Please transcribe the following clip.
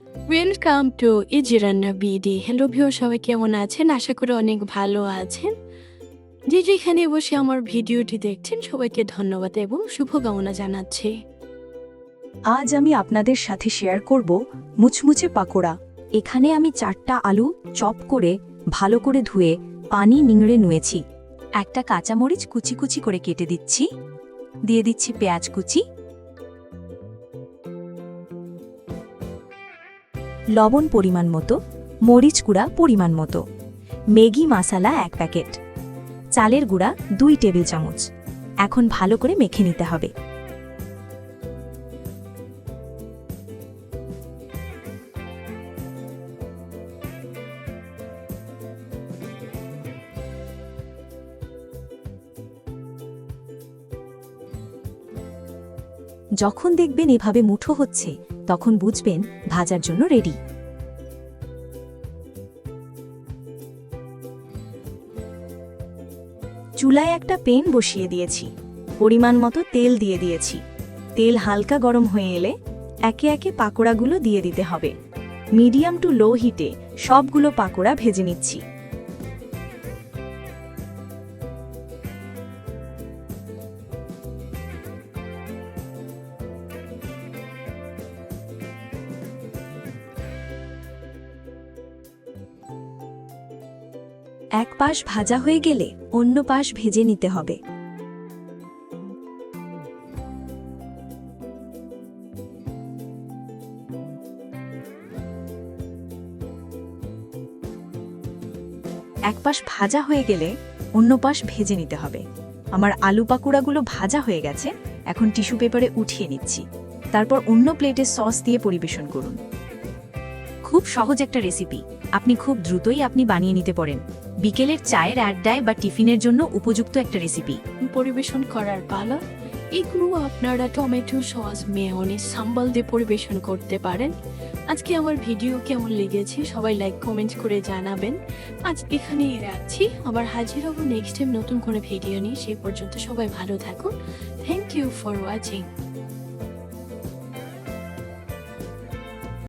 Welcome to ইজিরান্না BD hello view সবাই কেমন আছেন? আশা করি অনেক ভালো আছেন। যে যেখানে বসে আমার ভিডিওটি দেখছেন, সবাইকে ধন্যবাদ এবং শুভকামনা জানাচ্ছি। আজ আমি আপনাদের সাথে শেয়ার করব মুচমুচে পাকোড়া। এখানে আমি চারটা আলু চপ করে, ভালো করে ধুয়ে, পানি নিংড়ে নুয়েছি। একটা কাঁচামরিচ কুচি কুচি করে কেটে দিচ্ছি। দিয়ে দিচ্ছি পেঁয়াজ কুচি। লবণ পরিমাণ মতো, মরিচ গুঁড়া পরিমাণ মতো, ম্যাগি মশালা এক প্যাকেট, চালের গুঁড়া দুই টেবিল চামচ। এখন ভালো করে মেখে নিতে হবে। যখন দেখবেন এভাবে মুঠো হচ্ছে তখন বুঝবেন ভাজার জন্য রেডি চুলায় একটা পেন বসিয়ে দিয়েছি। পরিমাণ মতো তেল দিয়ে দিয়েছি। তেল হালকা গরম হয়ে এলে একে একে পাকোড়াগুলো দিয়ে দিতে হবে। মিডিয়াম টু লো হিটে সবগুলো পাকোড়া ভেজে নিচ্ছি। এক পাশ ভাজা হয়ে গেলে অন্য পাশ ভেজে নিতে হবে। এক পাশ ভাজা হয়ে গেলে অন্য পাশ ভেজে নিতে হবে। আমার আলু পাকুড়াগুলো ভাজা হয়ে গেছে, এখন টিস্যু পেপারে উঠিয়ে নিচ্ছি। তারপর অন্য প্লেটে সস দিয়ে পরিবেশন করুন। খুব সহজ একটা রেসিপি আপনি খুব দ্রুতই আপনি বানিয়ে নিতে পারেন। বিকেলের চায়ের আড্ডায় বা টিফিনের জন্য উপযুক্ত একটা রেসিপি পরিবেশন করার পালা। এগুলো আপনারা টমেটো সস, মেয়নিজ, সাম্বাল দিয়ে পরিবেশন করতে পারেন। আজকে আমার ভিডিও কেমন লেগেছে সবাই লাইক কমেন্ট করে জানাবেন। আজ এখানেই রাখছি। আবার হাজির হব নেক্সট টাইম নতুন কোনো ভিডিও নিয়ে। সেই পর্যন্ত সবাই ভালো থাকুন। Thank you for watching